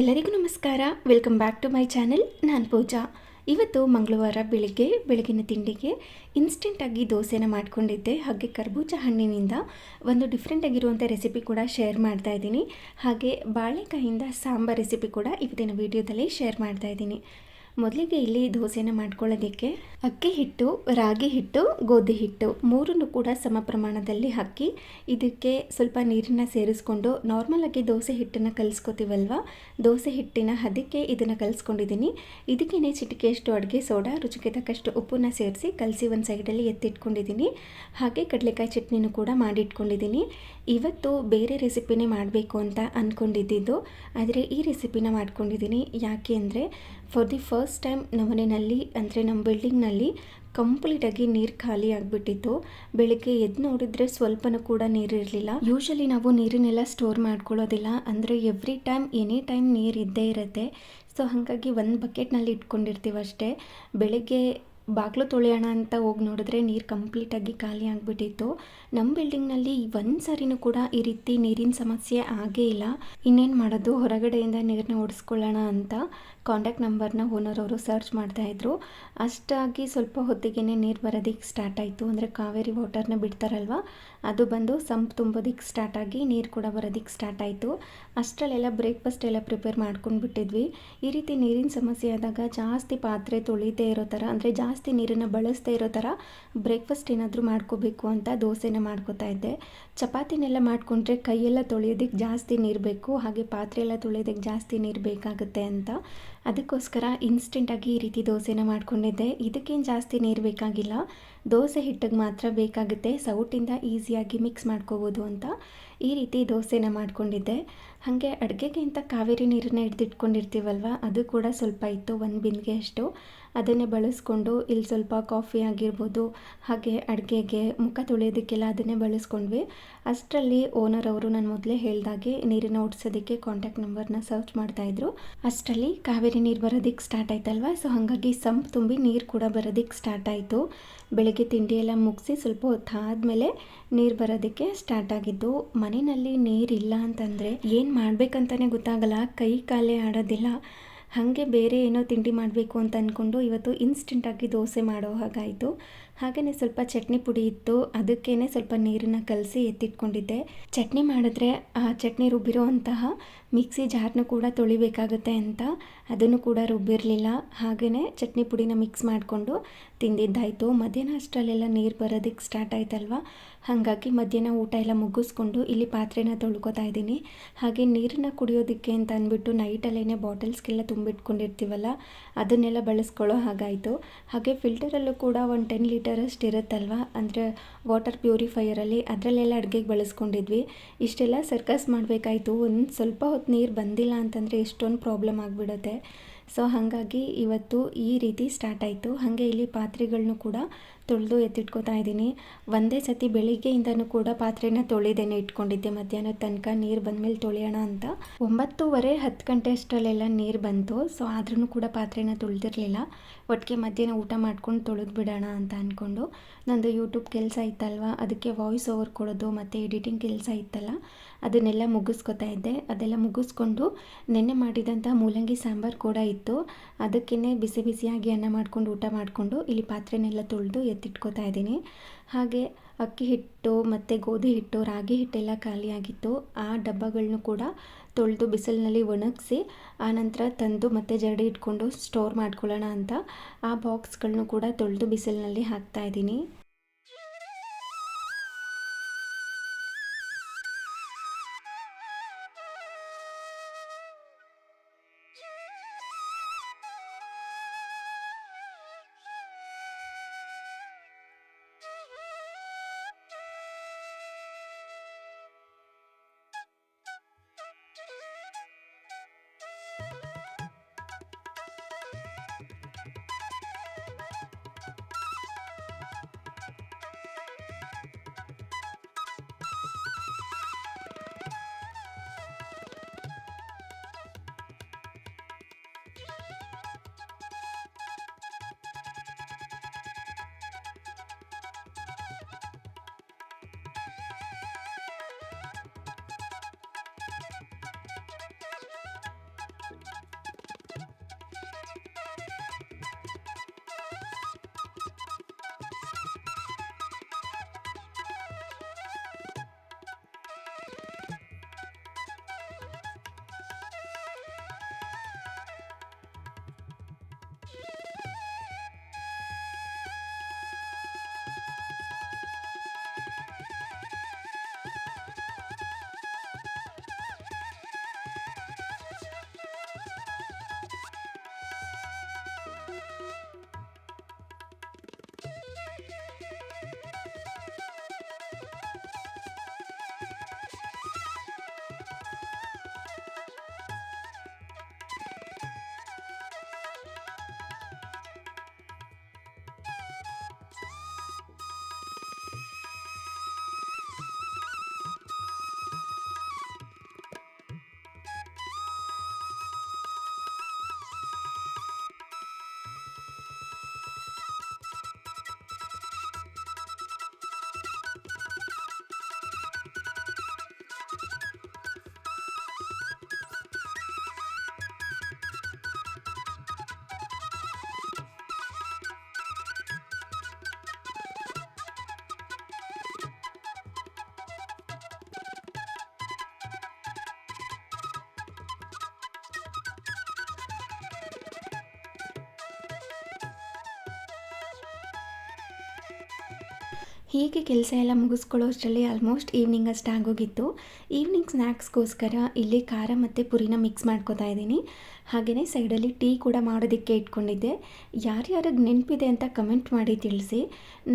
ಎಲ್ಲರಿಗೂ ನಮಸ್ಕಾರ. Welcome back to my channel ನಾನು ಪೂಜಾ. ಇವತ್ತು ಮಂಗಳವಾರ ಬೆಳಿಗ್ಗೆ, ಬೆಳಗಿನ ತಿಂಡಿಗೆ ಇನ್ಸ್ಟೆಂಟಾಗಿ ದೋಸೆನ ಮಾಡ್ಕೊಂಡಿದ್ದೆ. ಹಾಗೆ ಕರ್ಬೂಜ ಹಣ್ಣಿನಿಂದ ಒಂದು ಡಿಫ್ರೆಂಟ್ ಆಗಿರುವಂಥ ರೆಸಿಪಿ ಕೂಡ ಶೇರ್ ಮಾಡ್ತಾ ಇದ್ದೀನಿ. ಹಾಗೆ ಬಾಳೆಕಾಯಿಂದ ಸಾಂಬಾರ್ ರೆಸಿಪಿ ಕೂಡ ಇವತ್ತಿನ ವಿಡಿಯೋದಲ್ಲಿ ಶೇರ್ ಮಾಡ್ತಾ ಇದ್ದೀನಿ. ಮೊದಲಿಗೆ ಇಲ್ಲಿ ದೋಸೆನ ಮಾಡ್ಕೊಳ್ಳೋದಕ್ಕೆ ಅಕ್ಕಿ ಹಿಟ್ಟು, ರಾಗಿ ಹಿಟ್ಟು, ಗೋಧಿ ಹಿಟ್ಟು ಮೂರನ್ನು ಕೂಡ ಸಮ ಪ್ರಮಾಣದಲ್ಲಿ ಹಾಕಿ ಇದಕ್ಕೆ ಸ್ವಲ್ಪ ನೀರನ್ನು ಸೇರಿಸ್ಕೊಂಡು ನಾರ್ಮಲಾಗಿ ದೋಸೆ ಹಿಟ್ಟನ್ನು ಕಲಿಸ್ಕೊತೀವಲ್ವ? ದೋಸೆ ಹಿಟ್ಟಿನ ಹದಕ್ಕೆ ಇದನ್ನು ಕಲಿಸ್ಕೊಂಡಿದ್ದೀನಿ. ಇದಕ್ಕೇನೆ ಚಿಟಿಕೆಯಷ್ಟು ಅಡುಗೆ ಸೋಡಾ, ರುಚಿಗೆ ತಕ್ಕಷ್ಟು ಉಪ್ಪನ್ನ ಸೇರಿಸಿ ಕಲಸಿ ಒಂದು ಸೈಡಲ್ಲಿ ಎತ್ತಿಟ್ಕೊಂಡಿದ್ದೀನಿ. ಹಾಗೆ ಕಡಲೆಕಾಯಿ ಚಟ್ನಿನೂ ಕೂಡ ಮಾಡಿಟ್ಕೊಂಡಿದ್ದೀನಿ. ಇವತ್ತು ಬೇರೆ ರೆಸಿಪಿನೇ ಮಾಡಬೇಕು ಅಂತ ಅಂದ್ಕೊಂಡಿದ್ದಿದ್ದು ಆದರೆ ಈ ರೆಸಿಪಿನ ಮಾಡ್ಕೊಂಡಿದ್ದೀನಿ. ಯಾಕೆ ಅಂದರೆ ಫಾರ್ ದಿ ಫಸ್ಟ್ ಟೈಮ್ ನಮ್ಮನೆಯಲ್ಲಿ, ಅಂದರೆ ನಮ್ಮ ಬಿಲ್ಡಿಂಗ್ನಲ್ಲಿ ಕಂಪ್ಲೀಟಾಗಿ ನೀರು ಖಾಲಿ ಆಗಿಬಿಟ್ಟಿತ್ತು. ಬೆಳಗ್ಗೆ ಎದ್ದು ನೋಡಿದರೆ ಸ್ವಲ್ಪನೂ ಕೂಡ ನೀರಿರಲಿಲ್ಲ ಯೂಶಲಿ ನಾವು ನೀರನ್ನೆಲ್ಲ ಸ್ಟೋರ್ ಮಾಡ್ಕೊಳ್ಳೋದಿಲ್ಲ. ಅಂದರೆ ಎವ್ರಿ ಟೈಮ್ ಎನಿ ಟೈಮ್ ನೀರು ಇದ್ದೇ ಇರುತ್ತೆ. ಸೊ ಹಾಗಾಗಿ ಒಂದು ಬಕೆಟ್ನಲ್ಲಿ ಇಟ್ಕೊಂಡಿರ್ತೀವಿ ಅಷ್ಟೇ. ಬೆಳಗ್ಗೆ ಬಾಗಿಲು ತೊಳೆಯೋಣ ಅಂತ ಹೋಗಿ ನೋಡಿದ್ರೆ ನೀರು ಕಂಪ್ಲೀಟಾಗಿ ಖಾಲಿ ಆಗಿಬಿಟ್ಟಿತ್ತು. ನಮ್ಮ ಬಿಲ್ಡಿಂಗ್ನಲ್ಲಿ ಒಂದು ಸಾರಿನೂ ಕೂಡ ಈ ರೀತಿ ನೀರಿನ ಸಮಸ್ಯೆ ಆಗೇ ಇಲ್ಲ. ಇನ್ನೇನು ಮಾಡೋದು? ಹೊರಗಡೆಯಿಂದ ನೀರನ್ನ ಓಡಿಸ್ಕೊಳ್ಳೋಣ ಅಂತ ಕಾಂಟ್ಯಾಕ್ಟ್ ನಂಬರ್ನ ಓನರ್ ಅವರು ಸರ್ಚ್ ಮಾಡ್ತಾಯಿದ್ರು ಅಷ್ಟಾಗಿ ಸ್ವಲ್ಪ ಹೊತ್ತಿಗೆ ನೀರು ಬರೋದಕ್ಕೆ ಸ್ಟಾರ್ಟ್ ಆಯಿತು. ಅಂದರೆ ಕಾವೇರಿ ವಾಟರ್ನ ಬಿಡ್ತಾರಲ್ವ? ಅದು ಬಂದು ಸಂಪ್ ತುಂಬೋದಕ್ಕೆ ಸ್ಟಾರ್ಟ್ ಆಗಿ ನೀರು ಕೂಡ ಬರೋದಕ್ಕೆ ಸ್ಟಾರ್ಟ್ ಆಯಿತು. ಅಷ್ಟರಲ್ಲೆಲ್ಲ ಬ್ರೇಕ್ಫಾಸ್ಟ್ ಎಲ್ಲ ಪ್ರಿಪೇರ್ ಮಾಡ್ಕೊಂಡು ಬಿಟ್ಟಿದ್ವಿ. ಈ ರೀತಿ ನೀರಿನ ಸಮಸ್ಯೆ ಆದಾಗ ಜಾಸ್ತಿ ಪಾತ್ರೆ ತೊಳಿದೇ ಇರೋ ಥರ ಅಂದರೆ ಜಾಸ್ತಿ ನೀರನ್ನು ಬಳಸದೇ ಇರೋ ಥರ ಬ್ರೇಕ್ಫಾಸ್ಟ್ ಏನಾದರೂ ಮಾಡ್ಕೋಬೇಕು ಅಂತ ದೋಸೆನ ಮಾಡ್ಕೋತಾ ಇದ್ದೆ. ಚಪಾತಿನೆಲ್ಲ ಮಾಡಿಕೊಂಡ್ರೆ ಕೈಯೆಲ್ಲ ತೊಳೆಯೋದಕ್ಕೆ ಜಾಸ್ತಿ ನೀರು ಬೇಕು, ಹಾಗೆ ಪಾತ್ರೆ ಎಲ್ಲ ತೊಳೆಯೋದಕ್ಕೆ ಜಾಸ್ತಿ ನೀರು ಬೇಕಾಗುತ್ತೆ ಅಂತ. ಅದಕ್ಕೋಸ್ಕರ ಇನ್ಸ್ಟೆಂಟಾಗಿ ಈ ರೀತಿ ದೋಸೆನ ಮಾಡ್ಕೊಂಡಿದ್ದೆ. ಇದಕ್ಕೇನು ಜಾಸ್ತಿ ನೀರು ಬೇಕಾಗಿಲ್ಲ. ದೋಸೆ ಹಿಟ್ಟಿಗೆ ಮಾತ್ರ ಬೇಕಾಗುತ್ತೆ. ಸೌಟಿಂದ ಈಸಿಯಾಗಿ ಮಿಕ್ಸ್ ಮಾಡ್ಕೋಬೋದು ಅಂತ ಈ ರೀತಿ ದೋಸೆನ ಮಾಡ್ಕೊಂಡಿದ್ದೆ. ಹಾಗೆ ಅಡುಗೆಗಿಂತ ಕಾವೇರಿ ನೀರನ್ನ ಹಿಡ್ದಿಟ್ಕೊಂಡಿರ್ತೀವಲ್ವ, ಅದು ಕೂಡ ಸ್ವಲ್ಪ ಇತ್ತು, ಒಂದು ಬಿಂದಿಗೆ ಅಷ್ಟು. ಅದನ್ನೇ ಬಳಸ್ಕೊಂಡು ಇಲ್ಲಿ ಸ್ವಲ್ಪ ಕಾಫಿ ಆಗಿರ್ಬೋದು, ಹಾಗೆ ಅಡುಗೆಗೆ ಮುಖ ತೊಳೆಯೋದಕ್ಕೆಲ್ಲ ಅದನ್ನೇ ಬಳಸ್ಕೊಂಡ್ವಿ. ಅಷ್ಟರಲ್ಲಿ ಓನರ್ ಅವರು ನಾನು ಮೊದಲೇ ಹೇಳ್ದಾಗೆ ನೀರನ್ನು ಓಡಿಸೋದಕ್ಕೆ ಕಾಂಟ್ಯಾಕ್ಟ್ ನಂಬರ್ನ ಸರ್ಚ್ ಮಾಡ್ತಾಯಿದ್ರು ಅಷ್ಟರಲ್ಲಿ ಕಾವೇರಿ ನೀರು ಬರೋದಕ್ಕೆ ಸ್ಟಾರ್ಟ್ ಆಯ್ತಲ್ವ? ಸೊ ಹಾಗಾಗಿ ಸಂಪ್ ತುಂಬಿ ನೀರು ಕೂಡ ಬರೋದಕ್ಕೆ ಸ್ಟಾರ್ಟ್ ಆಯಿತು. ಬೆಳಗ್ಗೆ ತಿಂಡಿ ಎಲ್ಲ ಮುಗಿಸಿ ಸ್ವಲ್ಪ ಹೊತ್ತು ಆದಮೇಲೆ ನೀರು ಬರೋದಕ್ಕೆ ಸ್ಟಾರ್ಟ್ ಆಗಿದ್ದು. ಮನೆಯಲ್ಲಿ ನೀರಿಲ್ಲ ಅಂತಂದರೆ ಏನು ಮಾಡಬೇಕಂತಲೇ ಗೊತ್ತಾಗಲ್ಲ. ಕೈ ಕಾಲೇ ಆಡೋದಿಲ್ಲ. ಹಾಗೆ ಬೇರೆ ಏನೋ ತಿಂಡಿ ಮಾಡಬೇಕು ಅಂತ ಅಂದ್ಕೊಂಡು ಇವತ್ತು ಇನ್ಸ್ಟೆಂಟಾಗಿ ದೋಸೆ ಮಾಡೋ ಹಾಗಾಯಿತು. ಹಾಗೆಯೇ ಸ್ವಲ್ಪ ಚಟ್ನಿ ಪುಡಿ ಇತ್ತು. ಅದಕ್ಕೇ ಸ್ವಲ್ಪ ನೀರನ್ನು ಕಲಸಿ ಎತ್ತಿಟ್ಕೊಂಡಿದ್ದೆ. ಚಟ್ನಿ ಮಾಡಿದ್ರೆ ಆ ಚಟ್ನಿ ರುಬ್ಬಿರೋ ಅಂತಹ ಮಿಕ್ಸಿ ಜಾರ್ನ ಕೂಡ ತೊಳಿಬೇಕಾಗುತ್ತೆ ಅಂತ. ಅದನ್ನು ಕೂಡ ರುಬ್ಬಿರಲಿಲ್ಲ. ಹಾಗೆಯೇ ಚಟ್ನಿ ಪುಡಿನ ಮಿಕ್ಸ್ ಮಾಡಿಕೊಂಡು ತಿಂದಿದ್ದಾಯಿತು. ಮಧ್ಯಾಹ್ನ ಅಷ್ಟರಲ್ಲೆಲ್ಲ ನೀರು ಬರೋದಕ್ಕೆ ಸ್ಟಾರ್ಟ್ ಆಯ್ತಲ್ವ? ಹಾಗಾಗಿ ಮಧ್ಯಾಹ್ನ ಊಟ ಎಲ್ಲ ಮುಗಿಸ್ಕೊಂಡು ಇಲ್ಲಿ ಪಾತ್ರೆನ ತೊಳ್ಕೊತಾ ಇದ್ದೀನಿ. ಹಾಗೆ ನೀರನ್ನು ಕುಡಿಯೋದಕ್ಕೆ ಅಂತ ಅಂದ್ಬಿಟ್ಟು ನೈಟಲ್ಲೇ ಬಾಟಲ್ಸ್ಗೆಲ್ಲ ತುಂಬಿಟ್ಕೊಂಡಿರ್ತೀವಲ್ಲ, ಅದನ್ನೆಲ್ಲ ಬಳಸ್ಕೊಳ್ಳೋ ಹಾಗಾಯಿತು. ಹಾಗೆ ಫಿಲ್ಟರಲ್ಲೂ ಕೂಡ ಒಂದು ಟೆನ್ ಲೀಟರ್ ಅಷ್ಟು ಇರುತ್ತಲ್ವ? ಅಂದರೆ ವಾಟರ್ ಪ್ಯೂರಿಫೈಯರಲ್ಲಿ ಅದರಲ್ಲೆಲ್ಲ ಅಡುಗೆಗೆ ಬಳಸ್ಕೊಂಡಿದ್ವಿ. ಇಷ್ಟೆಲ್ಲ ಸರ್ಕಸ್ ಮಾಡಬೇಕಾಯಿತು. ಒಂದು ಸ್ವಲ್ಪ ಹೊತ್ತು ನೀರು ಬಂದಿಲ್ಲ ಅಂತಂದರೆ ಎಷ್ಟೊಂದು ಪ್ರಾಬ್ಲಮ್ ಆಗಿಬಿಡುತ್ತೆ. ಸೊ ಹಾಗಾಗಿ ಇವತ್ತು ಈ ರೀತಿ ಸ್ಟಾರ್ಟ್ ಆಯಿತು. ಹಾಗೆ ಇಲ್ಲಿ ಪಾತ್ರೆಗಳನ್ನೂ ಕೂಡ ತೊಳೆದು ಎತ್ತಿಟ್ಕೋತಾ ಇದ್ದೀನಿ. ಒಂದೇ ಸತಿ ಬೆಳಿಗ್ಗೆಯಿಂದನೂ ಕೂಡ ಪಾತ್ರೆನ ತೊಳೆದೇನೆ ಇಟ್ಕೊಂಡಿದ್ದೆ. ಮಧ್ಯಾಹ್ನ ತನಕ ನೀರು ಬಂದಮೇಲೆ ತೊಳೆಯೋಣ ಅಂತ. ಒಂಬತ್ತೂವರೆ ಹತ್ತು ಗಂಟೆ ಅಷ್ಟರಲ್ಲೆಲ್ಲ ನೀರು ಬಂತು. ಸೊ ಆದ್ರೂ ಕೂಡ ಪಾತ್ರೆನ ತೊಳೆದಿರಲಿಲ್ಲ. ಒಟ್ಟಿಗೆ ಮಧ್ಯಾಹ್ನ ಊಟ ಮಾಡ್ಕೊಂಡು ತೊಳೆದು ಬಿಡೋಣ ಅಂತ ಅಂದ್ಕೊಂಡು ನಂದು ಯೂಟ್ಯೂಬ್ ಕೆಲಸ ಇತ್ತಲ್ವ? ಅದಕ್ಕೆ ವಾಯ್ಸ್ ಓವರ್ ಕೊಡೋದು ಮತ್ತು ಎಡಿಟಿಂಗ್ ಕೆಲಸ ಇತ್ತಲ್ಲ, ಅದನ್ನೆಲ್ಲ ಮುಗಿಸ್ಕೊತಾ ಇದ್ದೆ. ಅದೆಲ್ಲ ಮುಗಿಸ್ಕೊಂಡು ನೆನ್ನೆ ಮಾಡಿದಂಥ ಮೂಲಂಗಿ ಸಾಂಬಾರು ಕೂಡ ಇತ್ತು. ಅದಕ್ಕೇ ಬಿಸಿ ಬಿಸಿಯಾಗಿ ಅನ್ನ ಮಾಡ್ಕೊಂಡು ಊಟ ಮಾಡಿಕೊಂಡು ಇಲ್ಲಿ ಪಾತ್ರೆನೆಲ್ಲ ತೊಳೆದು ಎತ್ತಿಟ್ಕೋತಾ ಇದ್ದೀನಿ. ಹಾಗೆ ಅಕ್ಕಿ ಹಿಟ್ಟು ಮತ್ತು ಗೋಧಿ ಹಿಟ್ಟು, ರಾಗಿ ಹಿಟ್ಟೆಲ್ಲ ಖಾಲಿಯಾಗಿತ್ತು ಆ ಡಬ್ಬಗಳನ್ನು ಕೂಡ ತೊಳೆದು ಬಿಸಿಲಿನಲ್ಲಿ ಒಣಗಿಸಿ ಆನಂತರ ತಂದು ಮತ್ತೆ ಜರಡಿ ಇಟ್ಕೊಂಡು ಸ್ಟೋರ್ ಮಾಡ್ಕೊಳ್ಳೋಣ ಅಂತ ಆ ಬಾಕ್ಸ್ಗಳನ್ನೂ ಕೂಡ ತೊಳೆದು ಬಿಸಿಲಿನಲ್ಲಿ ಹಾಕ್ತಾಯಿದ್ದೀನಿ ಹೀಗೆ ಕೆಲಸ ಎಲ್ಲ ಮುಗಿಸ್ಕೊಳ್ಳೋ ಅಷ್ಟರಲ್ಲಿ ಆಲ್ಮೋಸ್ಟ್ ಈವ್ನಿಂಗ್ ಅಷ್ಟು ಆಗೋಗಿತ್ತು. ಈವ್ನಿಂಗ್ ಸ್ನ್ಯಾಕ್ಸ್ಗೋಸ್ಕರ ಇಲ್ಲಿ ಖಾರ ಮತ್ತು ಪುರಿನ ಮಿಕ್ಸ್ ಮಾಡ್ಕೊತಾ ಇದ್ದೀನಿ. ಹಾಗೆಯೇ ಸೈಡಲ್ಲಿ ಟೀ ಕೂಡ ಮಾಡೋದಕ್ಕೆ ಇಟ್ಕೊಂಡಿದ್ದೆ. ಯಾರ್ಯಾರಿಗೆ ನೆನಪಿದೆ ಅಂತ ಕಮೆಂಟ್ ಮಾಡಿ ತಿಳಿಸಿ.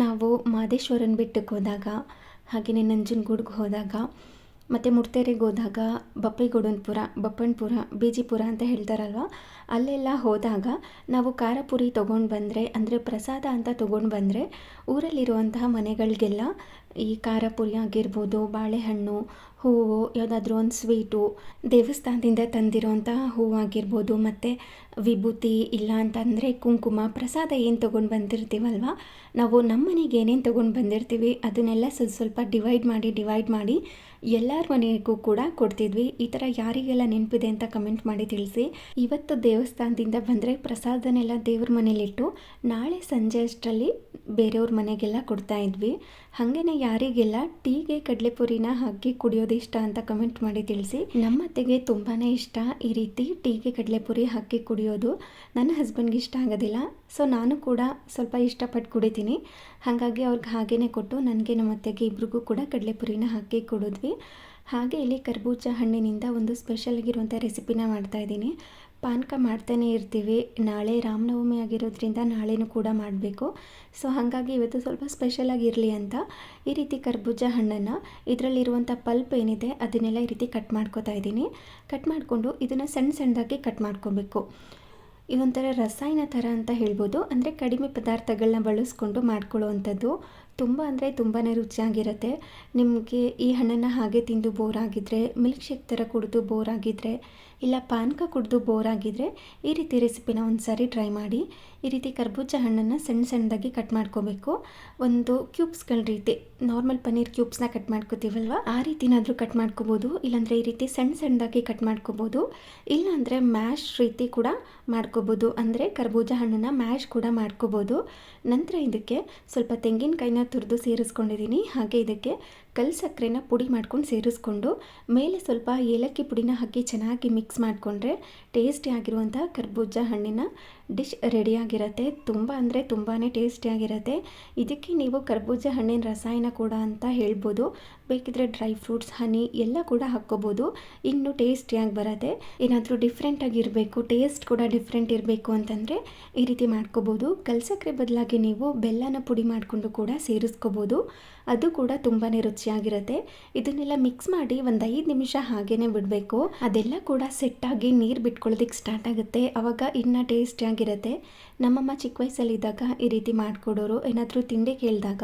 ನಾವು ಮಾದೇಶ್ವರನ ಬೆಟ್ಟಕ್ಕೆ ಹೋದಾಗ ಹಾಗೆಯೇ ನಂಜನಗೂಡ್ಗೆ ಹೋದಾಗ ಮತ್ತು ಮುಡ್ತೇರಿಗೆ ಹೋದಾಗ ಬಪ್ಪೈಗೌಡನಪುರ ಬಪ್ಪಣ್ಣಪುರ ಬೀಜಿಪುರ ಅಂತ ಹೇಳ್ತಾರಲ್ವ? ಅಲ್ಲೆಲ್ಲ ಹೋದಾಗ ನಾವು ಖಾರ ಪುರಿ ತೊಗೊಂಡು ಬಂದರೆ, ಅಂದರೆ ಪ್ರಸಾದ ಅಂತ ತೊಗೊಂಡು ಬಂದರೆ ಊರಲ್ಲಿರುವಂತಹ ಮನೆಗಳಿಗೆಲ್ಲ ಈ ಖಾರ ಪುರಿ ಆಗಿರ್ಬೋದು, ಬಾಳೆಹಣ್ಣು, ಹೂವು, ಯಾವುದಾದ್ರೂ ಒಂದು ಸ್ವೀಟು, ದೇವಸ್ಥಾನದಿಂದ ತಂದಿರುವಂತಹ ಹೂವು ಆಗಿರ್ಬೋದು, ಮತ್ತು ವಿಭೂತಿ ಇಲ್ಲ ಅಂತಂದರೆ ಕುಂಕುಮ, ಪ್ರಸಾದ ಏನು ತೊಗೊಂಡು ಬಂದಿರ್ತೀವಲ್ವ? ನಾವು ನಮ್ಮ ಮನೆಗೆ ಏನೇನು ತೊಗೊಂಡು ಬಂದಿರ್ತೀವಿ, ಅದನ್ನೆಲ್ಲ ಸ್ವಲ್ಪ ಸ್ವಲ್ಪ ಡಿವೈಡ್ ಮಾಡಿ ಡಿವೈಡ್ ಮಾಡಿ ಎಲ್ಲರ ಮನೆಗೂ ಕೂಡ ಕೊಡ್ತಿದ್ವಿ. ಈ ಥರ ಯಾರಿಗೆಲ್ಲ ನೆನಪಿದೆ ಅಂತ ಕಮೆಂಟ್ ಮಾಡಿ ತಿಳಿಸಿ. ಇವತ್ತು ದೇವಸ್ಥಾನದಿಂದ ಬಂದರೆ ಪ್ರಸಾದನೆಲ್ಲ ದೇವ್ರ ಮನೇಲಿಟ್ಟು ನಾಳೆ ಸಂಜೆ ಅಷ್ಟರಲ್ಲಿ ಬೇರೆಯವ್ರ ಮನೆಗೆಲ್ಲ ಕೊಡ್ತಾ ಇದ್ವಿ. ಹಾಗೇನೆ ಯಾರಿಗೆಲ್ಲ ಟೀಗೆ ಕಡಲೆಪುರಿನ ಹಾಕಿ ಕುಡಿಯೋದು ಇಷ್ಟ ಅಂತ ಕಮೆಂಟ್ ಮಾಡಿ ತಿಳಿಸಿ. ನಮ್ಮ ಅತ್ತೆಗೆ ತುಂಬಾ ಇಷ್ಟ ಈ ರೀತಿ ಟೀಗೆ ಕಡಲೆಪುರಿ ಹಾಕಿ ಕುಡಿಯೋದು. ನನ್ನ ಹಸ್ಬೆಂಡ್ಗೆ ಇಷ್ಟ ಆಗೋದಿಲ್ಲ. ಸೊ ನಾನು ಕೂಡ ಸ್ವಲ್ಪ ಇಷ್ಟಪಟ್ಟು ಕುಡಿತೀನಿ ಹಾಗಾಗಿ ಅವ್ರಿಗೆ ಹಾಗೇ ಕೊಟ್ಟು ನನಗೆ ನಮ್ಮ ಅತ್ತೆಗೆ ಇಬ್ರಿಗೂ ಕೂಡ ಕಡಲೆಪುರಿನ ಹಾಕಿ ಕೊಡಿದ್ವಿ. ಹಾಗೆ ಇಲ್ಲಿ ಕರ್ಬೂಜ ಹಣ್ಣಿನಿಂದ ಒಂದು ಸ್ಪೆಷಲ್ ಆಗಿರುವಂಥ ರೆಸಿಪಿನ ಮಾಡ್ತಾಯಿದ್ದೀನಿ ಪಾನಕ ಮಾಡ್ತಾನೆ ಇರ್ತೀವಿ. ನಾಳೆ ರಾಮನವಮಿ ಆಗಿರೋದ್ರಿಂದ ನಾಳೆನೂ ಕೂಡ ಮಾಡಬೇಕು. ಸೊ ಹಾಗಾಗಿ ಇವತ್ತು ಸ್ವಲ್ಪ ಸ್ಪೆಷಲ್ ಆಗಿರಲಿ ಅಂತ ಈ ರೀತಿ ಕರ್ಬೂಜ ಹಣ್ಣನ್ನು ಇದರಲ್ಲಿರುವಂಥ ಪಲ್ಪ್ ಏನಿದೆ ಅದನ್ನೆಲ್ಲ ಈ ರೀತಿ ಕಟ್ ಮಾಡ್ಕೋತಾ ಇದ್ದೀನಿ. ಕಟ್ ಮಾಡಿಕೊಂಡು ಇದನ್ನು ಸಣ್ಣ ಸಣ್ಣದಾಗಿ ಕಟ್ ಮಾಡ್ಕೋಬೇಕು. ಇದೊಂಥರ ರಸಾಯನ ಥರ ಅಂತ ಹೇಳ್ಬೋದು. ಅಂದರೆ ಕಡಿಮೆ ಪದಾರ್ಥಗಳನ್ನ ಬಳಸ್ಕೊಂಡು ಮಾಡ್ಕೊಳ್ಳುವಂಥದ್ದು. ತುಂಬ ಅಂದರೆ ತುಂಬಾ ರುಚಿಯಾಗಿರುತ್ತೆ. ನಿಮಗೆ ಈ ಹಣ್ಣನ್ನು ಹಾಗೆ ತಿಂದು ಬೋರ್ ಆಗಿದ್ದರೆ ಮಿಲ್ಕ್ ಶೇಕ್ ಥರ ಕುಡಿದು ಬೋರ್ ಆಗಿದ್ದರೆ ಇಲ್ಲ ಪಾನಕ ಕುಡಿದು ಬೋರ್ ಆಗಿದ್ದರೆ ಈ ರೀತಿ ರೆಸಿಪಿನ ಒಂದು ಸಾರಿ ಟ್ರೈ ಮಾಡಿ. ಈ ರೀತಿ ಕರ್ಬೂಜ ಹಣ್ಣನ್ನು ಸಣ್ಣ ಸಣ್ಣದಾಗಿ ಕಟ್ ಮಾಡ್ಕೋಬೇಕು. ಒಂದು ಕ್ಯೂಬ್ಸ್ಗಳ ರೀತಿ, ನಾರ್ಮಲ್ ಪನ್ನೀರ್ ಕ್ಯೂಬ್ಸ್ನ ಕಟ್ ಮಾಡ್ಕೋತೀವಲ್ವ? ಆ ರೀತಿನಾದರೂ ಕಟ್ ಮಾಡ್ಕೋಬೋದು. ಇಲ್ಲಾಂದರೆ ಈ ರೀತಿ ಸಣ್ಣ ಸಣ್ಣದಾಗಿ ಕಟ್ ಮಾಡ್ಕೋಬೋದು. ಇಲ್ಲಾಂದರೆ ಮ್ಯಾಶ್ ರೀತಿ ಕೂಡ ಮಾಡ್ಕೋಬೋದು. ಅಂದರೆ ಕರ್ಬೂಜ ಹಣ್ಣನ್ನು ಮ್ಯಾಶ್ ಕೂಡ ಮಾಡ್ಕೋಬೋದು. ನಂತರ ಇದಕ್ಕೆ ಸ್ವಲ್ಪ ತೆಂಗಿನಕಾಯಿನ ತುರಿದು ಸೇರಿಸ್ಕೊಂಡಿದ್ದೀನಿ. ಹಾಗೆ ಇದಕ್ಕೆ ಕಲ್ ಸಕ್ಕರೆನ ಪುಡಿ ಮಾಡ್ಕೊಂಡು ಸೇರಿಸ್ಕೊಂಡು, ಮೇಲೆ ಸ್ವಲ್ಪ ಏಲಕ್ಕಿ ಪುಡಿನ ಹಾಕಿ ಚೆನ್ನಾಗಿ ಮಿಕ್ಸ್ ಮಾಡಿಕೊಂಡ್ರೆ ಟೇಸ್ಟಿ ಆಗಿರುವಂಥ ಕರ್ಬೂಜ ಹಣ್ಣಿನ ಡಿಶ್ ರೆಡಿಯಾಗಿರುತ್ತೆ ತುಂಬ ಅಂದರೆ ತುಂಬಾ ಟೇಸ್ಟಿಯಾಗಿರುತ್ತೆ ಇದಕ್ಕೆ ನೀವು ಕರ್ಬೂಜ ಹಣ್ಣಿನ ರಸಾಯನ ಕೂಡ ಅಂತ ಹೇಳ್ಬೋದು. ಬೇಕಿದ್ರೆ ಡ್ರೈ ಫ್ರೂಟ್ಸ್ ಹನಿ ಎಲ್ಲ ಕೂಡ ಹಾಕ್ಕೋಬೋದು. ಇನ್ನು ಟೇಸ್ಟಿಯಾಗಿ ಬರುತ್ತೆ. ಏನಾದರೂ ಡಿಫ್ರೆಂಟಾಗಿರಬೇಕು ಟೇಸ್ಟ್ ಕೂಡ ಡಿಫ್ರೆಂಟ್ ಇರಬೇಕು ಅಂತಂದರೆ ಈ ರೀತಿ ಮಾಡ್ಕೋಬೋದು. ಕಲ್ಸಕ್ಕರೆ ಬದಲಾಗಿ ನೀವು ಬೆಲ್ಲನ ಪುಡಿ ಮಾಡಿಕೊಂಡು ಕೂಡ ಸೇರಿಸ್ಕೋಬೋದು. ಅದು ಕೂಡ ತುಂಬಾ ರುಚಿಯಾಗಿರುತ್ತೆ. ಇದನ್ನೆಲ್ಲ ಮಿಕ್ಸ್ ಮಾಡಿ ಒಂದು ಐದು ನಿಮಿಷ ಹಾಗೇನೆ ಬಿಡಬೇಕು. ಅದೆಲ್ಲ ಕೂಡ ಸೆಟ್ಟಾಗಿ ನೀರು ಬಿಟ್ಕೊಳ್ಳೋದಕ್ಕೆ ಸ್ಟಾರ್ಟ್ ಆಗುತ್ತೆ. ಅವಾಗ ಇನ್ನೂ ಟೇಸ್ಟಿಯಾಗಿರುತ್ತೆ ನಮ್ಮಮ್ಮ ಚಿಕ್ಕ ವಯಸ್ಸಲ್ಲಿದ್ದಾಗ ಈ ರೀತಿ ಮಾಡಿಕೊಡೋರು, ಏನಾದರೂ ತಿಂಡಿ ಕೇಳಿದಾಗ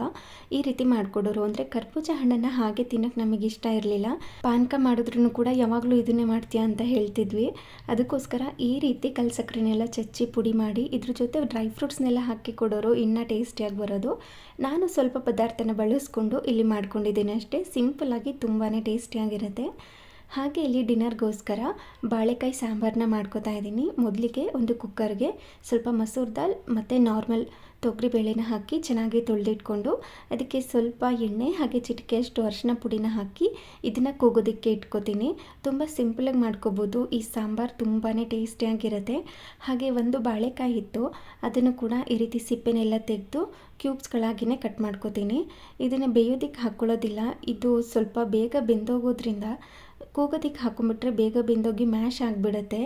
ಈ ರೀತಿ ಮಾಡಿಕೊಡೋರು. ಅಂದರೆ ಕರ್ಪೂಜ ಹಣ್ಣನ್ನು ಹಾಗೆ ತಿನ್ನೋಕೆ ನಮಗೆ ಇಷ್ಟ ಇರಲಿಲ್ಲ. ಪಾನಕ ಮಾಡಿದ್ರೂ ಕೂಡ ಯಾವಾಗಲೂ ಇದನ್ನೇ ಮಾಡ್ತೀಯಾ ಅಂತ ಹೇಳ್ತಿದ್ವಿ. ಅದಕ್ಕೋಸ್ಕರ ಈ ರೀತಿ ಕಲ್ ಸಕ್ಕರೆನೆಲ್ಲ ಚಚ್ಚಿ ಪುಡಿ ಮಾಡಿ, ಇದ್ರ ಜೊತೆ ಡ್ರೈ ಫ್ರೂಟ್ಸ್ನೆಲ್ಲ ಹಾಕಿ ಕೊಡೋರು ಇನ್ನೂ ಟೇಸ್ಟಿಯಾಗಿ ಬರೋದು. ನಾನು ಸ್ವಲ್ಪ ಪದಾರ್ಥನ ಬಳಸ್ಕೊಂಡು ಇಲ್ಲಿ ಮಾಡ್ಕೊಂಡಿದ್ದೀನಿ ಅಷ್ಟೇ. ಸಿಂಪಲ್ಲಾಗಿ ತುಂಬಾ ಟೇಸ್ಟಿಯಾಗಿರುತ್ತೆ. ಹಾಗೆ ಇಲ್ಲಿ ಡಿನ್ನರ್ಗೋಸ್ಕರ ಬಾಳೆಕಾಯಿ ಸಾಂಬಾರನ್ನ ಮಾಡ್ಕೋತಾ ಇದ್ದೀನಿ. ಮೊದಲಿಗೆ ಒಂದು ಕುಕ್ಕರ್ಗೆ ಸ್ವಲ್ಪ ಮಸೂರ್ ದಾಲ್ ಮತ್ತು ನಾರ್ಮಲ್ ತೊಗರಿಬೇಳೆನ ಹಾಕಿ ಚೆನ್ನಾಗಿ ತೊಳೆದಿಟ್ಕೊಂಡು ಅದಕ್ಕೆ ಸ್ವಲ್ಪ ಎಣ್ಣೆ ಹಾಗೆ ಚಿಟಿಕೆಯಷ್ಟು ಅರಿಶಿನ ಪುಡಿನ ಹಾಕಿ ಇದನ್ನು ಕೂಗೋದಕ್ಕೆ ಇಟ್ಕೋತೀನಿ. ತುಂಬ ಸಿಂಪಲಾಗಿ ಮಾಡ್ಕೋಬೋದು. ಈ ಸಾಂಬಾರು ತುಂಬಾ ಟೇಸ್ಟಿಯಾಗಿರುತ್ತೆ ಹಾಗೆ ಒಂದು ಬಾಳೆಕಾಯಿ ಇತ್ತು. ಅದನ್ನು ಕೂಡ ಈ ರೀತಿ ಸಿಪ್ಪೆನೆಲ್ಲ ತೆಗೆದು ಕ್ಯೂಬ್ಸ್ಗಳಾಗಿಯೇ ಕಟ್ ಮಾಡ್ಕೋತೀನಿ. ಇದನ್ನು ಬೇಯೋದಕ್ಕೆ ಹಾಕ್ಕೊಳ್ಳೋದಿಲ್ಲ ಇದು ಸ್ವಲ್ಪ ಬೇಗ ಬೆಂದೋಗೋದ್ರಿಂದ ಕೂಗೋದಕ್ಕೆ ಹಾಕೊಂಡ್ಬಿಟ್ರೆ ಬೇಗ ಬೆಂದೋಗಿ ಮ್ಯಾಶ್ ಆಗಿಬಿಡುತ್ತೆ.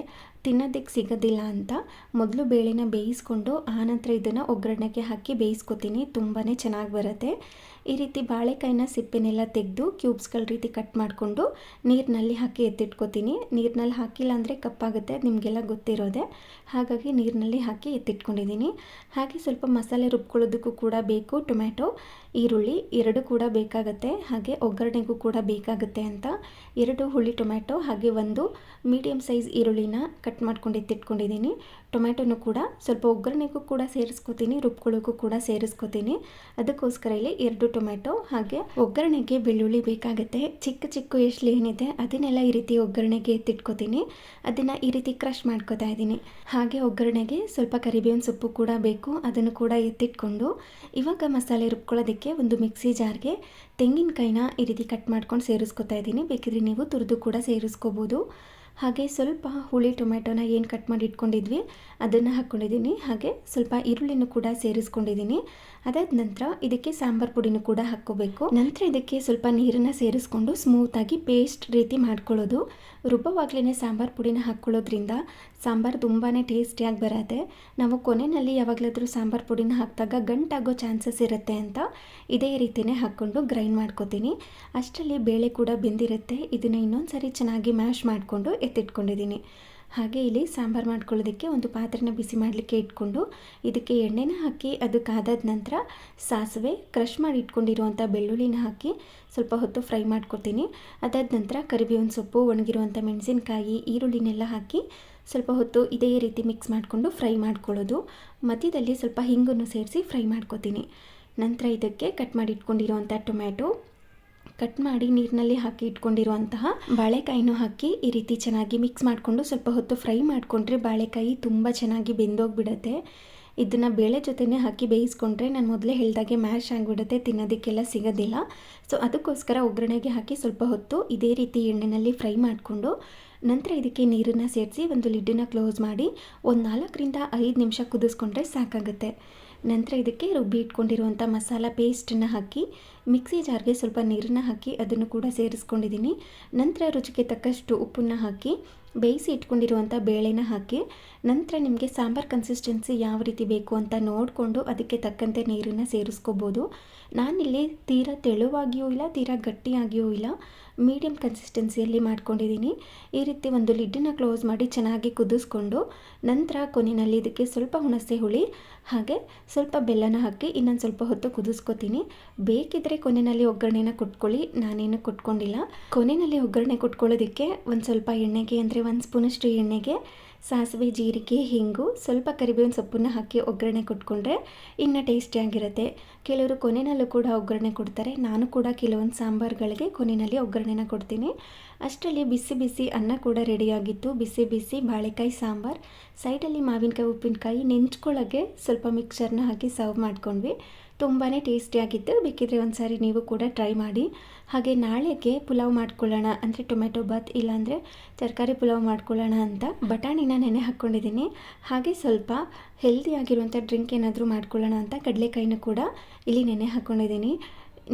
ತಿನ್ನೋದಕ್ಕೆ ಸಿಗೋದಿಲ್ಲ ಅಂತ ಮೊದಲು ಬೇಳೆನ ಬೇಯಿಸ್ಕೊಂಡು ಆನಂತರ ಇದನ್ನು ಒಗ್ಗರಣೆಗೆ ಹಾಕಿ ಬೇಯಿಸ್ಕೊತೀನಿ. ತುಂಬಾ ಚೆನ್ನಾಗಿ ಬರುತ್ತೆ. ಈ ರೀತಿ ಬಾಳೆಕಾಯಿನ ಸಿಪ್ಪೆನೆಲ್ಲ ತೆಗೆದು ಕ್ಯೂಬ್ಸ್ಗಳ ರೀತಿ ಕಟ್ ಮಾಡಿಕೊಂಡು ನೀರಿನಲ್ಲಿ ಹಾಕಿ ಎತ್ತಿಟ್ಕೊತೀನಿ. ನೀರಿನಲ್ಲಿ ಹಾಕಿಲ್ಲ ಅಂದರೆ ಕಪ್ಪಾಗುತ್ತೆ ನಿಮಗೆಲ್ಲ ಗೊತ್ತಿರೋದೆ. ಹಾಗಾಗಿ ನೀರಿನಲ್ಲಿ ಹಾಕಿ ಎತ್ತಿಟ್ಕೊಂಡಿದ್ದೀನಿ. ಹಾಗೆ ಸ್ವಲ್ಪ ಮಸಾಲೆ ರುಬ್ಕೊಳ್ಳೋದಕ್ಕೂ ಕೂಡ ಬೇಕು. ಟೊಮ್ಯಾಟೊ, ಈರುಳ್ಳಿ ಎರಡು ಕೂಡ ಬೇಕಾಗುತ್ತೆ. ಹಾಗೆ ಒಗ್ಗರಣೆಗೂ ಕೂಡ ಬೇಕಾಗುತ್ತೆ ಅಂತ. ಎರಡು ಹುಳಿ ಟೊಮ್ಯಾಟೊ, ಹಾಗೆ ಒಂದು ಮೀಡಿಯಮ್ ಸೈಜ್ ಈರುಳ್ಳಿನ ಕಟ್ ಮಾಡ್ಕೊಂಡು ಎತ್ತಿಟ್ಕೊಂಡಿದ್ದೀನಿ ಟೊಮ್ಯಾಟೊನು ಕೂಡ ಸ್ವಲ್ಪ ಒಗ್ಗರಣೆಗೂ ಕೂಡ ಸೇರಿಸ್ಕೋತೀನಿ, ರುಬ್ಕೊಳ್ಳೋಕ್ಕೂ ಕೂಡ ಸೇರಿಸ್ಕೊತೀನಿ. ಅದಕ್ಕೋಸ್ಕರ ಇಲ್ಲಿ ಎರಡು ಟೊಮೆಟೊ ಹಾಗೆ ಒಗ್ಗರಣೆಗೆ ಬೆಳ್ಳುಳ್ಳಿ ಬೇಕಾಗುತ್ತೆ. ಚಿಕ್ಕ ಚಿಕ್ಕ ಎಷ್ಟು ಏನಿದೆ ಅದನ್ನೆಲ್ಲ ಈ ರೀತಿ ಒಗ್ಗರಣೆಗೆ ಎತ್ತಿಟ್ಕೋತೀನಿ. ಅದನ್ನು ಈ ರೀತಿ ಕ್ರಷ್ ಮಾಡ್ಕೋತಾ ಇದ್ದೀನಿ. ಹಾಗೆ ಒಗ್ಗರಣೆಗೆ ಸ್ವಲ್ಪ ಕರಿಬೇವಿನ ಸೊಪ್ಪು ಕೂಡ ಬೇಕು, ಅದನ್ನು ಕೂಡ ಎತ್ತಿಟ್ಕೊಂಡು. ಇವಾಗ ಮಸಾಲೆ ರುಬ್ಕೊಳ್ಳೋದಕ್ಕೆ ಒಂದು ಮಿಕ್ಸಿ ಜಾರ್ಗೆ ತೆಂಗಿನಕಾಯಿನ ಈ ರೀತಿ ಕಟ್ ಮಾಡ್ಕೊಂಡು ಸೇರಿಸ್ಕೊತಾ ಇದ್ದೀನಿ. ಬೇಕಿದ್ರೆ ನೀವು ತುರಿದು ಕೂಡ ಸೇರಿಸ್ಕೋಬೋದು. ಹಾಗೆ ಸ್ವಲ್ಪ ಹುಳಿ ಟೊಮೆಟೊನ ಏನು ಕಟ್ ಮಾಡಿ ಇಟ್ಕೊಂಡಿದ್ವಿ, ಅದನ್ನು ಹಾಕ್ಕೊಂಡಿದ್ದೀನಿ ಹಾಗೆ ಸ್ವಲ್ಪ ಈರುಳ್ಳಿನೂ ಕೂಡ ಸೇರಿಸ್ಕೊಂಡಿದ್ದೀನಿ. ಅದಾದ ನಂತರ ಇದಕ್ಕೆ ಸಾಂಬಾರು ಪುಡಿನೂ ಕೂಡ ಹಾಕ್ಕೋಬೇಕು. ನಂತರ ಇದಕ್ಕೆ ಸ್ವಲ್ಪ ನೀರನ್ನು ಸೇರಿಸ್ಕೊಂಡು ಸ್ಮೂತಾಗಿ ಪೇಸ್ಟ್ ರೀತಿ ಮಾಡ್ಕೊಳ್ಳೋದು. ರುಬ್ಬವಾಗ್ಲೇ ಸಾಂಬಾರು ಪುಡಿನ ಹಾಕ್ಕೊಳ್ಳೋದ್ರಿಂದ ಸಾಂಬಾರು ತುಂಬಾ ಟೇಸ್ಟಿಯಾಗಿ ಬರತ್ತೆ. ನಾವು ಕೊನೆಯಲ್ಲಿ ಯಾವಾಗಲಾದರೂ ಸಾಂಬಾರು ಪುಡಿನ ಹಾಕಿದಾಗ ಗಂಟಾಗೋ ಚಾನ್ಸಸ್ ಇರುತ್ತೆ ಅಂತ ಇದೇ ರೀತಿಯೇ ಹಾಕ್ಕೊಂಡು ಗ್ರೈಂಡ್ ಮಾಡ್ಕೋತೀನಿ. ಅಷ್ಟರಲ್ಲಿ ಬೇಳೆ ಕೂಡ ಬೆಂದಿರುತ್ತೆ. ಇದನ್ನು ಇನ್ನೊಂದು ಸಾರಿ ಚೆನ್ನಾಗಿ ಮ್ಯಾಶ್ ಮಾಡಿಕೊಂಡು ಎತ್ತಿಟ್ಕೊಂಡಿದ್ದೀನಿ. ಹಾಗೆ ಇಲ್ಲಿ ಸಾಂಬಾರು ಮಾಡ್ಕೊಳ್ಳೋದಕ್ಕೆ ಒಂದು ಪಾತ್ರೆನ ಬಿಸಿ ಮಾಡಲಿಕ್ಕೆ ಇಟ್ಕೊಂಡು ಇದಕ್ಕೆ ಎಣ್ಣೆನ ಹಾಕಿ ಅದು ಕಾದಾದ ನಂತರ ಸಾಸಿವೆ ಕ್ರಷ್ ಮಾಡಿ ಇಟ್ಕೊಂಡಿರುವಂಥ ಬೆಳ್ಳುಳ್ಳಿನ ಹಾಕಿ ಸ್ವಲ್ಪ ಹೊತ್ತು ಫ್ರೈ ಮಾಡ್ಕೊತೀನಿ ಅದಾದ ನಂತರ ಕರಿಬೇವಿನ ಸೊಪ್ಪು, ಒಣಗಿರುವಂಥ ಮೆಣಸಿನಕಾಯಿ, ಈರುಳ್ಳಿನೆಲ್ಲ ಹಾಕಿ ಸ್ವಲ್ಪ ಹೊತ್ತು ಇದೇ ರೀತಿ ಮಿಕ್ಸ್ ಮಾಡಿಕೊಂಡು ಫ್ರೈ ಮಾಡ್ಕೊಳ್ಳೋದು. ಮಧ್ಯದಲ್ಲಿ ಸ್ವಲ್ಪ ಹಿಂಗನ್ನು ಸೇರಿಸಿ ಫ್ರೈ ಮಾಡ್ಕೊತೀನಿ. ನಂತರ ಇದಕ್ಕೆ ಕಟ್ ಮಾಡಿ ಇಟ್ಕೊಂಡಿರುವಂಥ ಟೊಮ್ಯಾಟೊ ಕಟ್ ಮಾಡಿ ನೀರಿನಲ್ಲಿ ಹಾಕಿ ಇಟ್ಕೊಂಡಿರುವಂತಹ ಬಾಳೆಕಾಯಿನೂ ಹಾಕಿ ಈ ರೀತಿ ಚೆನ್ನಾಗಿ ಮಿಕ್ಸ್ ಮಾಡಿಕೊಂಡು ಸ್ವಲ್ಪ ಹೊತ್ತು ಫ್ರೈ ಮಾಡಿಕೊಂಡ್ರೆ ಬಾಳೆಕಾಯಿ ತುಂಬ ಚೆನ್ನಾಗಿ ಬೆಂದೋಗ್ಬಿಡುತ್ತೆ. ಇದನ್ನು ಬೇಳೆ ಜೊತೆನೇ ಹಾಕಿ ಬೇಯಿಸ್ಕೊಂಡ್ರೆ ನಾನು ಮೊದಲೇ ಹೇಳಿದಾಗೆ ಮ್ಯಾಶ್ ಆಗಿಬಿಡುತ್ತೆ, ತಿನ್ನೋದಕ್ಕೆಲ್ಲ ಸಿಗೋದಿಲ್ಲ. ಸೊ ಅದಕ್ಕೋಸ್ಕರ ಒಗ್ಗರಣೆಗೆ ಹಾಕಿ ಸ್ವಲ್ಪ ಹೊತ್ತು ಇದೇ ರೀತಿ ಎಣ್ಣೆಯಲ್ಲಿ ಫ್ರೈ ಮಾಡಿಕೊಂಡು ನಂತರ ಇದಕ್ಕೆ ನೀರನ್ನು ಸೇರಿಸಿ ಒಂದು ಲಿಡ್ಡನ್ನು ಕ್ಲೋಸ್ ಮಾಡಿ ಒಂದು ನಾಲ್ಕರಿಂದ ಐದು ನಿಮಿಷ ಕುದಿಸ್ಕೊಂಡ್ರೆ ಸಾಕಾಗುತ್ತೆ. ನಂತರ ಇದಕ್ಕೆ ರುಬ್ಬಿ ಇಟ್ಕೊಂಡಿರುವಂಥ ಮಸಾಲ ಪೇಸ್ಟನ್ನು ಹಾಕಿ, ಮಿಕ್ಸಿ ಜಾರ್ಗೆ ಸ್ವಲ್ಪ ನೀರನ್ನು ಹಾಕಿ ಅದನ್ನು ಕೂಡ ಸೇರಿಸ್ಕೊಂಡಿದ್ದೀನಿ. ನಂತರ ರುಚಿಗೆ ತಕ್ಕಷ್ಟು ಉಪ್ಪನ್ನು ಹಾಕಿ, ಬೇಯಿಸಿ ಇಟ್ಕೊಂಡಿರುವಂಥ ಬೇಳೆನ ಹಾಕಿ, ನಂತರ ನಿಮಗೆ ಸಾಂಬಾರ್ ಕನ್ಸಿಸ್ಟೆನ್ಸಿ ಯಾವ ರೀತಿ ಬೇಕು ಅಂತ ನೋಡಿಕೊಂಡು ಅದಕ್ಕೆ ತಕ್ಕಂತೆ ನೀರನ್ನು ಸೇರಿಸ್ಕೋಬೋದು. ನಾನಿಲ್ಲಿ ತೀರಾ ತೆಳುವಾಗಿಯೂ ಇಲ್ಲ, ತೀರಾ ಗಟ್ಟಿಯಾಗಿಯೂ ಇಲ್ಲ. ಮೀಡಿಯಮ್ ಕನ್ಸಿಸ್ಟೆನ್ಸಿಯಲ್ಲಿ ಮಾಡ್ಕೊಂಡಿದ್ದೀನಿ. ಈ ರೀತಿ ಒಂದು ಲಿಡ್ಡನ್ನು ಕ್ಲೋಸ್ ಮಾಡಿ ಚೆನ್ನಾಗಿ ಕುದಿಸ್ಕೊಂಡು ನಂತರ ಕೊನೆಯಲ್ಲಿ ಇದಕ್ಕೆ ಸ್ವಲ್ಪ ಹುಣಸೆ ಹುಳಿ, ಹಾಗೆ ಸ್ವಲ್ಪ ಬೆಲ್ಲನ ಹಾಕಿ ಇನ್ನೊಂದು ಸ್ವಲ್ಪ ಹೊತ್ತು ಕುದಿಸ್ಕೊತೀನಿ. ಬೇಕಿದ್ದರೆ ಕೊನೆಯಲ್ಲಿ ಒಗ್ಗರಣೆನ ಕೊಟ್ಕೊಳ್ಳಿ, ನಾನೇನು ಕೊಟ್ಕೊಂಡಿಲ್ಲ. ಕೊನೆಯಲ್ಲಿ ಒಗ್ಗರಣೆ ಕೊಟ್ಕೊಳ್ಳೋದಕ್ಕೆ ಒಂದು ಸ್ವಲ್ಪ ಎಣ್ಣೆಗೆ, ಅಂದರೆ ಒಂದು ಸ್ಪೂನಷ್ಟು ಎಣ್ಣೆಗೆ ಸಾಸಿವೆ, ಜೀರಿಗೆ, ಹಿಂಗು, ಸ್ವಲ್ಪ ಕರಿಬೇವಿನ ಸೊಪ್ಪನ್ನು ಹಾಕಿ ಒಗ್ಗರಣೆ ಕೊಟ್ಕೊಂಡ್ರೆ ಇನ್ನು ಟೇಸ್ಟಿಯಾಗಿರುತ್ತೆ ಕೆಲವರು ಕೊನೆಯಲ್ಲೂ ಕೂಡ ಒಗ್ಗರಣೆ ಕೊಡ್ತಾರೆ. ನಾನು ಕೂಡ ಕೆಲವೊಂದು ಸಾಂಬಾರುಗಳಿಗೆ ಕೊನೆಯಲ್ಲಿ ಒಗ್ಗರಣೆನ ಕೊಡ್ತೀನಿ. ಅಷ್ಟರಲ್ಲಿ ಬಿಸಿ ಬಿಸಿ ಅನ್ನ ಕೂಡ ರೆಡಿಯಾಗಿತ್ತು ಬಿಸಿ ಬಿಸಿ ಬಾಳೆಕಾಯಿ ಸಾಂಬಾರು. ಸೈಡಲ್ಲಿ ಮಾವಿನಕಾಯಿ, ಉಪ್ಪಿನಕಾಯಿ ನೆಂಚ್ಕೊಳ್ಳೋಕ್ಕೆ ಸ್ವಲ್ಪ ಮಿಕ್ಸರ್ನ ಹಾಕಿ ಸರ್ವ್ ಮಾಡ್ಕೊಂಡ್ವಿ. ತುಂಬಾ ಟೇಸ್ಟಿಯಾಗಿತ್ತು ಬೇಕಿದ್ರೆ ಒಂದು ಸಾರಿ ನೀವು ಕೂಡ ಟ್ರೈ ಮಾಡಿ. ಹಾಗೆ ನಾಳೆಗೆ ಪುಲಾವ್ ಮಾಡ್ಕೊಳ್ಳೋಣ. ಅಂದರೆ ಟೊಮೆಟೊ ಬಾತ್ ಇಲ್ಲಾಂದರೆ ತರಕಾರಿ ಪುಲಾವ್ ಮಾಡ್ಕೊಳ್ಳೋಣ ಅಂತ ಬಟಾಣಿನ ನೆನೆ ಹಾಕ್ಕೊಂಡಿದ್ದೀನಿ. ಹಾಗೆ ಸ್ವಲ್ಪ ಹೆಲ್ದಿಯಾಗಿರುವಂಥ ಡ್ರಿಂಕ್ ಏನಾದರೂ ಮಾಡ್ಕೊಳ್ಳೋಣ ಅಂತ ಕಡಲೆಕಾಯಿನ ಕೂಡ ಇಲ್ಲಿ ನೆನೆ ಹಾಕ್ಕೊಂಡಿದ್ದೀನಿ.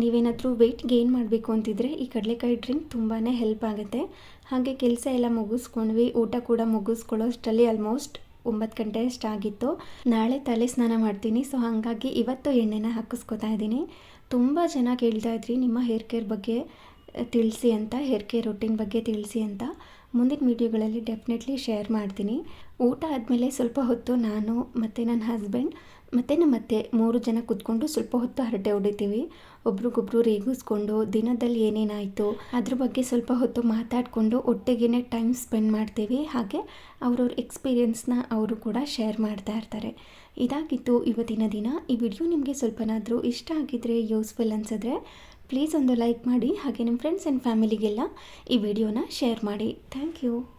ನೀವೇನಾದರೂ ವೆಯ್ಟ್ ಗೇನ್ ಮಾಡಬೇಕು ಅಂತಿದ್ರೆ ಈ ಕಡಲೆಕಾಯಿ ಡ್ರಿಂಕ್ ತುಂಬಾ ಹೆಲ್ಪ್ ಆಗುತ್ತೆ. ಹಾಗೆ ಕೆಲಸ ಎಲ್ಲ ಮುಗಿಸ್ಕೊಂಡ್ವಿ. ಊಟ ಕೂಡ ಮುಗಿಸ್ಕೊಳ್ಳೋ ಅಷ್ಟರಲ್ಲಿ ಆಲ್ಮೋಸ್ಟ್ ಒಂಬತ್ತು ಗಂಟೆ ಆಗಿತ್ತು. ನಾಳೆ ತಲೆ ಸ್ನಾನ ಮಾಡ್ತೀನಿ. ಸೊ ಹಾಗಾಗಿ ಇವತ್ತು ಎಣ್ಣೆನ ಹಾಕಿಸ್ಕೊತಾ ಇದ್ದೀನಿ. ತುಂಬ ಜನ ಕೇಳ್ತಾ ಇದ್ರಿ, ನಿಮ್ಮ ಹೇರ್ ಕೇರ್ ಬಗ್ಗೆ ತಿಳಿಸಿ ಅಂತ ಹೇರ್ ಕೇರ್ ರೊಟೀನ್ ಬಗ್ಗೆ ತಿಳಿಸಿ ಅಂತ. ಮುಂದಿನ ವೀಡಿಯೋಗಳಲ್ಲಿ ಡೆಫಿನೆಟ್ಲಿ ಶೇರ್ ಮಾಡ್ತೀನಿ. ಊಟ ಆದಮೇಲೆ ಸ್ವಲ್ಪ ಹೊತ್ತು ನಾನು ಮತ್ತು ನನ್ನ ಹಸ್ಬೆಂಡ್ ಮತ್ತು ನಮ್ಮ ಮತ್ತೆ ಮೂರು ಜನ ಕೂತ್ಕೊಂಡು ಸ್ವಲ್ಪ ಹೊತ್ತು ಹರಟೆ ಹೊಡಿತೀವಿ. ಒಬ್ರಿಗೊಬ್ರು ರೇಗಿಸ್ಕೊಂಡು ದಿನದಲ್ಲಿ ಏನೇನಾಯಿತು ಅದ್ರ ಬಗ್ಗೆ ಸ್ವಲ್ಪ ಹೊತ್ತು ಮಾತಾಡಿಕೊಂಡು ಒಟ್ಟಿಗೆ ಟೈಮ್ ಸ್ಪೆಂಡ್ ಮಾಡ್ತೀವಿ. ಹಾಗೆ ಅವ್ರವ್ರ ಎಕ್ಸ್ಪೀರಿಯೆನ್ಸ್ನ ಅವರು ಕೂಡ ಶೇರ್ ಮಾಡ್ತಾ ಇರ್ತಾರೆ. ಇದಾಗಿತ್ತು ಇವತ್ತಿನ ದಿನ. ಈ ವಿಡಿಯೋ ನಿಮಗೆ ಸ್ವಲ್ಪನಾದರೂ ಇಷ್ಟ ಆಗಿದ್ರೆ ಯೂಸ್ಫುಲ್ ಅನಿಸಿದ್ರೆ ಪ್ಲೀಸ್ ಒಂದು ಲೈಕ್ ಮಾಡಿ. ಹಾಗೆ ನಿಮ್ಮ ಫ್ರೆಂಡ್ಸ್ ಆ್ಯಂಡ್ ಫ್ಯಾಮಿಲಿಗೆಲ್ಲ ಈ ವಿಡಿಯೋನ ಶೇರ್ ಮಾಡಿ. Thank you